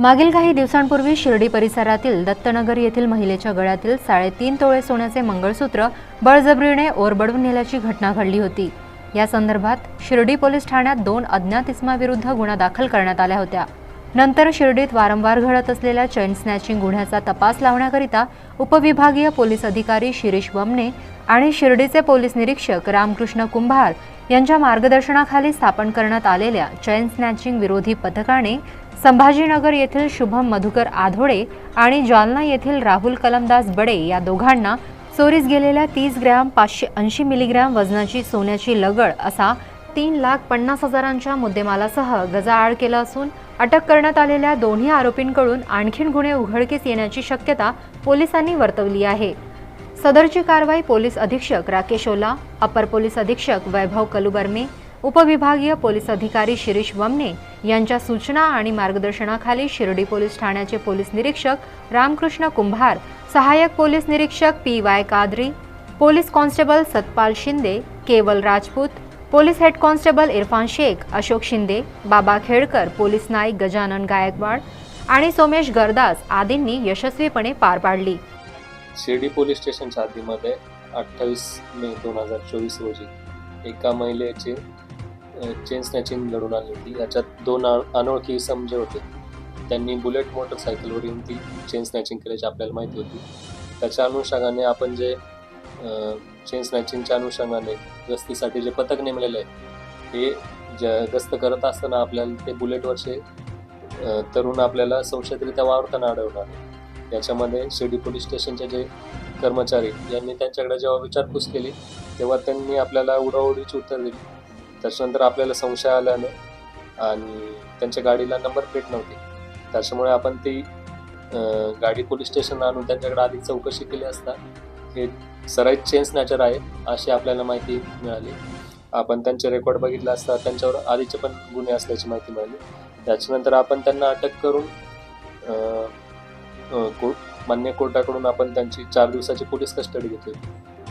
मागील काही दिवसांपूर्वी शिर्डी परिसरातील दत्तनगर येथील महिलेच्या गळ्यातील साडेतीन तोळे सोन्याचे मंगळसूत्र बळजबरीने ओरबडवून नेल्याची घटना घडली होती. या संदर्भात शिर्डी पोलीस ठाण्यात दोन अज्ञात इसमाविरुद्ध गुन्हा दाखल करण्यात आल्या होत्या. नंतर शिर्डीत वारंवार घडत असलेल्या चैन स्नॅचिंग गुन्ह्याचा तपास लावण्याकरिता उपविभागीय पोलीस अधिकारी शिरीष वमने आणि शिर्डीचे पोलीस निरीक्षक रामकृष्ण कुंभार यांच्या मार्गदर्शनाखाली स्थापन करण्यात आलेल्या चैन स्नॅचिंग विरोधी पथकाने संभाजीनगर येथील शुभम मधुकर आधोडे आणि जालना येथील राहुल कलमदास बडे या दोघांना चोरीस गेलेल्या तीस ग्रॅम पाचशे ऐंशी मिलीग्रॅम वजनाची सोन्याची लगड असा तीन लाख पन्नास हजारांच्या मुद्देमालासह गजाआड केला असून अटक करण्यात आलेल्या दोन्ही आरोपींकडून आणखीन गुन्हे उघडकीस येण्याची शक्यता पोलिसांनी वर्तवली आहे. सदरची कारवाई पोलीस अधीक्षक राकेश ओला अपर पोलीस अधीक्षक वैभव कलुबर्मे उपविभागीय पोलीस अधिकारी शिरीष वमने यांच्या सूचना आणि मार्गदर्शनाखाली शिर्डी पोलीस ठाण्याचे पोलीस निरीक्षक रामकृष्ण कुंभार सहाय्यक पोलीस निरीक्षक P Y Kadri police constable Satpal Shinde Keval Rajput police head constable Irfan Shaikh Ashok Shinde Baba Khedkar police Naik Gajanan Gaikwad आणि सोमेश गरदास आदींनी यशस्वीपणे पार पाडली. शिर्डी पोलीस स्टेशनच्या हद्दीमध्ये अठ्ठावीस मे दोन हजार चोवीस रोजी एका महिलेचे चेन स्नॅचिंग घडून आली होती. याच्यात दोन अनोळखी इसम जे होते. त्यांनी बुलेट मोटरसायकलवर येऊन ती चेन स्नॅचिंग केल्याची आपल्याला माहिती होती. त्याच्या अनुषंगाने आपण जे चेन स्नॅचिंगच्या अनुषंगाने गस्तीसाठी जे पथक नेमलेले आहे हे ज गस्त करत असताना आपल्याला ते बुलेटवरचे तरुण आपल्याला संशयरित्या वावरताना आढळणार याच्यामध्ये शिर्डी पोलीस स्टेशनचे जे कर्मचारी यांनी त्यांच्याकडे जेव्हा विचारपूस केली तेव्हा त्यांनी आपल्याला उडवडीची उत्तर दिली. त्याच्यानंतर आपल्याला संशय आल्याने आणि त्यांच्या गाडीला नंबर प्लेट नव्हती. त्याच्यामुळे आपण ती गाडी पोलीस स्टेशन आणून त्यांच्याकडे आधी चौकशी केली असता हे सराईत चेन स्नॅचर आहे अशी आपल्याला माहिती मिळाली. आपण त्यांचे रेकॉर्ड बघितला असता त्यांच्यावर आधीचे पण गुन्हे असल्याची माहिती मिळाली. त्याच्यानंतर आपण त्यांना अटक करून को मान्य कोर्टाकडून आपण त्यांची चार दिवसाची पोलीस कस्टडी घेतली.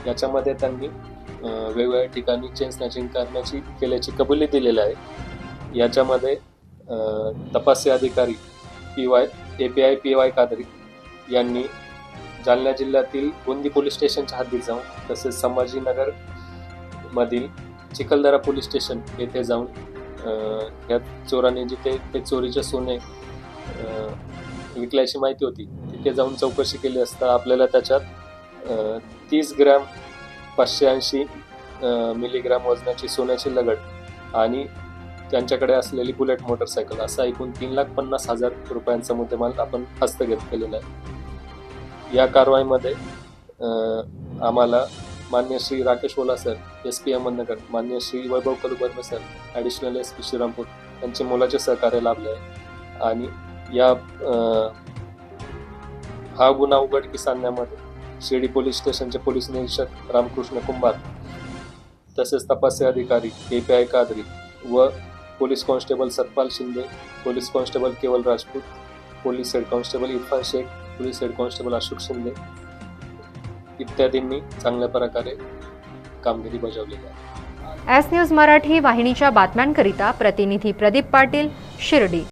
याच्यामध्ये त्यांनी वेगवेगळ्या ठिकाणी चेन स्नॅचिंग करण्याची केल्याची कबुली दिलेली आहे. याच्यामध्ये तपासी अधिकारी P Y A P I P Y Kadri यांनी जालना जिल्ह्यातील बुंदी पोलीस स्टेशनच्या हद्दीत जाऊन तसेच संभाजीनगर मधील चिखलदरा पोलीस स्टेशन येथे जाऊन या चोराने जिथे ते चोरीचे सोने विकल्याची माहिती होती. तिथे जाऊन चौकशी केली असता आपल्याला त्याच्यात तीस ग्रॅम पाचशे ऐंशी मिलीग्रॅम वजनाची सोन्याची लगड आणि त्यांच्याकडे असलेली बुलेट मोटरसायकल. असा एकूण तीन लाख पन्नास हजार रुपयांचा मुद्देमाल आपण हस्तगत केलेला आहे. या कारवाईमध्ये आम्हाला मान्य Shri Rakesh Ola sir S P Ahmednagar मान्य Shri Vaibhav Kalubarme sir additional S P Shrirampur यांचे मोलाचे सहकार्य लाभले आहे. आणि या हा गुन्हा उघडकीस आणण्यामध्ये शिर्डी पोलीस स्टेशनचे पोलीस निरीक्षक रामकृष्ण कुंभार तसेच तपास अधिकारी ए पी आय कादरी व police constable Satpal Shinde police constable Keval Rajput police head constable Irfan Shaikh police head constable Ashok Shinde इत्यादींनी चांगल्या प्रकारे कामगिरी बजावलेली आहे. एस न्यूज मराठी वाहिनीच्या बातम्यांकरिता प्रतिनिधी प्रदीप पाटील शिर्डी.